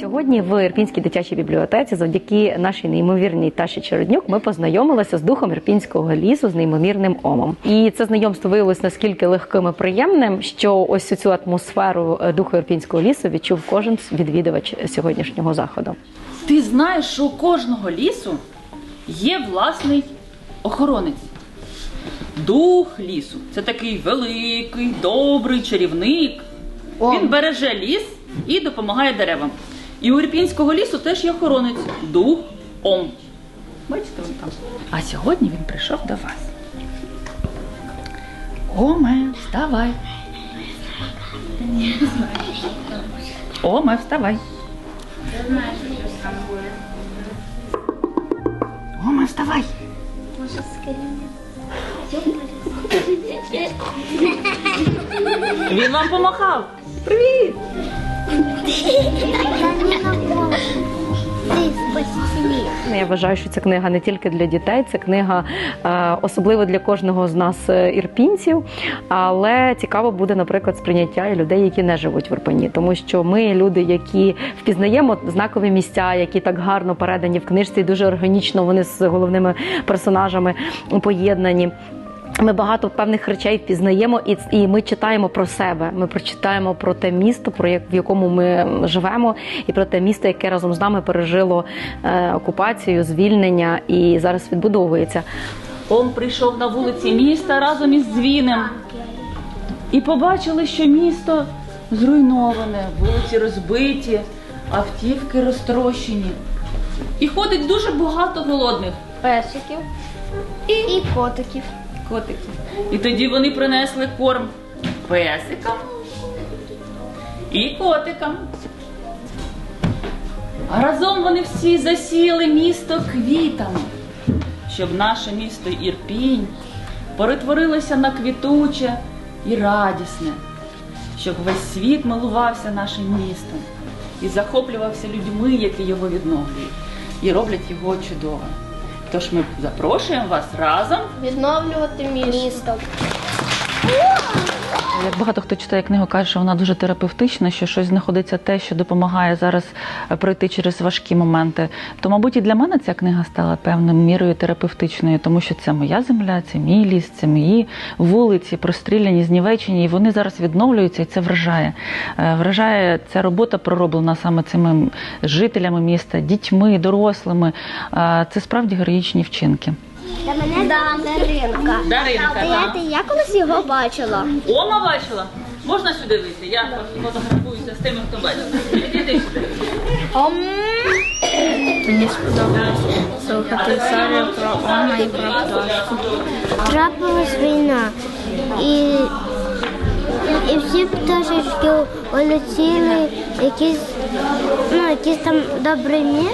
Сьогодні в Ірпінській дитячій бібліотеці, завдяки нашій неймовірній Таші Череднюк, ми познайомилися з духом Ірпінського лісу з неймовірним омом. І це знайомство виявилось наскільки легким і приємним, що ось цю атмосферу е, духу Ірпінського лісу відчув кожен відвідувач сьогоднішнього заходу. Ти знаєш, що у кожного лісу є власний охоронець. Дух лісу це такий великий, добрий чарівник. Він береже ліс і допомагає деревам. І у Ірпінського лісу теж є охоронець дух Ом. Бачите, він там. А сьогодні він прийшов до вас. Оме, вставай. Оме, вставай. Оме, вставай. Він вам помахав. Привіт! Ну, Я вважаю, що ця книга не тільки для дітей, це книга е, особливо для кожного з нас е, ірпінців. Але цікаво буде, наприклад, сприйняття і людей, які не живуть в Ірпені, тому що ми люди, які впізнаємо знакові місця, які так гарно передані в книжці, і дуже органічно вони з головними персонажами поєднані. Ми багато певних речей впізнаємо, і, і ми читаємо про себе. Ми прочитаємо про те місто, про як в якому ми живемо, і про те місто, яке разом з нами пережило е, окупацію, звільнення і зараз відбудовується. Ом прийшов на вулиці міста разом із дзвінем. І побачили, що місто зруйноване, вулиці розбиті, автівки розтрощені. І ходить дуже багато голодних песиків і котиків. Котиків. І тоді вони принесли корм песикам і котикам. А разом вони всі засіяли місто квітами, щоб наше місто Ірпінь перетворилося на квітуче і радісне, щоб весь світ милувався нашим містом і захоплювався людьми, які його відновлюють, і роблять його чудовим. Тож ми запрошуємо вас разом Відновлювати місто. Як багато хто читає книгу, каже, що вона дуже терапевтична, що щось знаходиться те, що допомагає зараз е, пройти через важкі моменти. То, мабуть, і для мене ця книга стала певною мірою терапевтичною, тому що це моя земля, це мій ліс, це мої вулиці, простріляні, знівечені, і вони зараз відновлюються, і це вражає. Е, Вражає ця робота пророблена саме цими жителями міста, дітьми, дорослими. Е, Це справді героїчні вчинки. Та мене Даринка. Даринка. так. Знаєте, я колись його бачила. Ома бачила? Можна сюди вийти? Я фотографуюся з тими, хто бачив. Сюди. Мені сподобалось слухати історію про Ома і про пташку. Трапилась війна, і, і всі пташечки улетіли якісь, ну, якісь там добрі мір,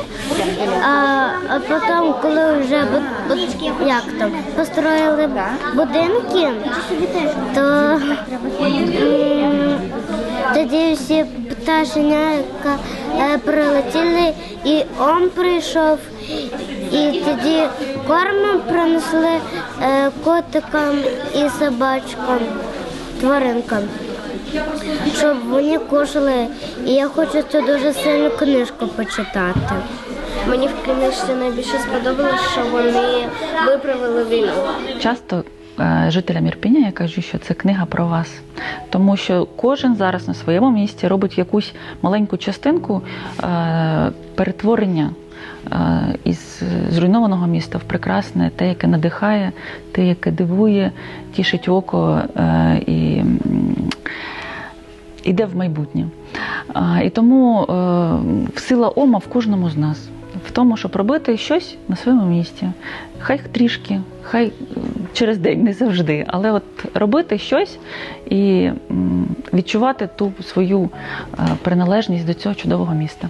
а, а потім, коли вже бу- бу- як там, построїли будинки, то м, тоді всі пташенята е, прилетіли, і он прийшов, і тоді корм принесли е, котикам і собачкам, тваринкам, щоб вони кушали. І я хочу цю дуже сильну книжку почитати. Мені в книжці найбільше сподобалось, що вони виправили війну. Часто е, жителям Ірпіня я кажу, що це книга про вас, тому що кожен зараз на своєму місці робить якусь маленьку частинку е, перетворення. е, Із зруйнованого міста в прекрасне, те, яке надихає, те, яке дивує, тішить око і м, іде в майбутнє. І тому сила Ома в кожному з нас, тому, щоб робити щось на своєму місці. Хай трішки, хай через день, не завжди, але от робити щось і відчувати ту свою е, приналежність до цього чудового міста.